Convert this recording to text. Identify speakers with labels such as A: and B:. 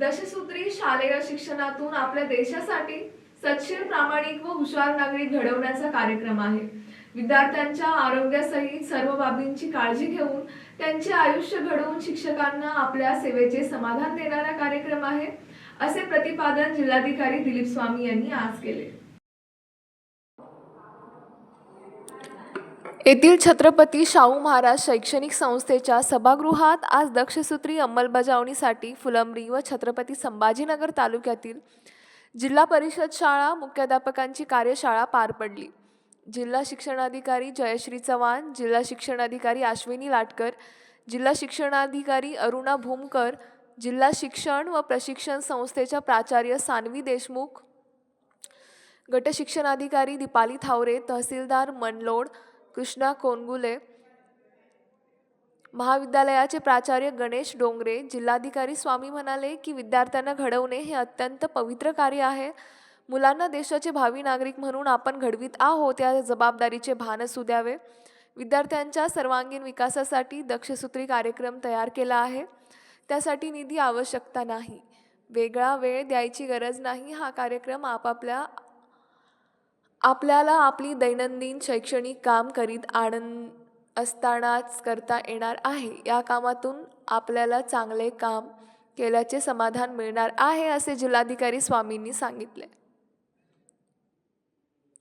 A: दशसूत्री शालेय शिक्षणातून आपल्या देशासाठी सच्शील प्रामाणिक व हुशार नागरिक घडवण्याचा कार्यक्रम आहे. विद्यार्थ्यांच्या आरोग्यासहित सर्व बाबींची काळजी घेऊन त्यांचे आयुष्य घडवून शिक्षकांना आपल्या सेवेचे समाधान देणारा कार्यक्रम आहे असे प्रतिपादन जिल्हाधिकारी दिलीप स्वामी यांनी आज केले. येथील छत्रपती शाहू महाराज शैक्षणिक संस्थेच्या सभागृहात आज दक्षसूत्री अंमलबजावणीसाठी फुलंब्री व छत्रपती संभाजीनगर तालुक्यातील जिल्हा परिषद शाळा मुख्याध्यापकांची कार्यशाळा पार पडली. जिल्हा शिक्षणाधिकारी जयश्री चव्हाण जिल्हा शिक्षणाधिकारी अश्विनी लाटकर जिल्हा शिक्षणाधिकारी अरुणा भूमकर जिल्हा शिक्षण व प्रशिक्षण संस्थेच्या प्राचार्य सानवी देशमुख गटशिक्षणाधिकारी दीपाली थावरे तहसीलदार मनलोड कृष्णा कोनगुले महाविद्यालयाचे प्राचार्य गणेश डोंगरे जिल्हाधिकारी स्वामी म्हणाले की विद्यार्थ्यांना घडवणे हे अत्यंत पवित्र कार्य आहे. मुलांना देशाचे भावी नागरिक म्हणून आपण घडवीत आहोत या जबाबदारीचे भान असू द्यावे. विद्यार्थ्यांच्या सर्वांगीण विकासासाठी दक्षसूत्री कार्यक्रम तयार केला आहे. त्यासाठी निधी आवश्यकता नाही. वेगळा वेळ द्यायची गरज नाही. हा कार्यक्रम आपापल्या आपल्याला आपली दैनंदिन शैक्षणिक काम करीत आनंद असतानाच करता येणार आहे. या कामातून आपल्याला चांगले काम केल्याचे समाधान मिळणार आहे असे जिल्हाधिकारी स्वामींनी सांगितले.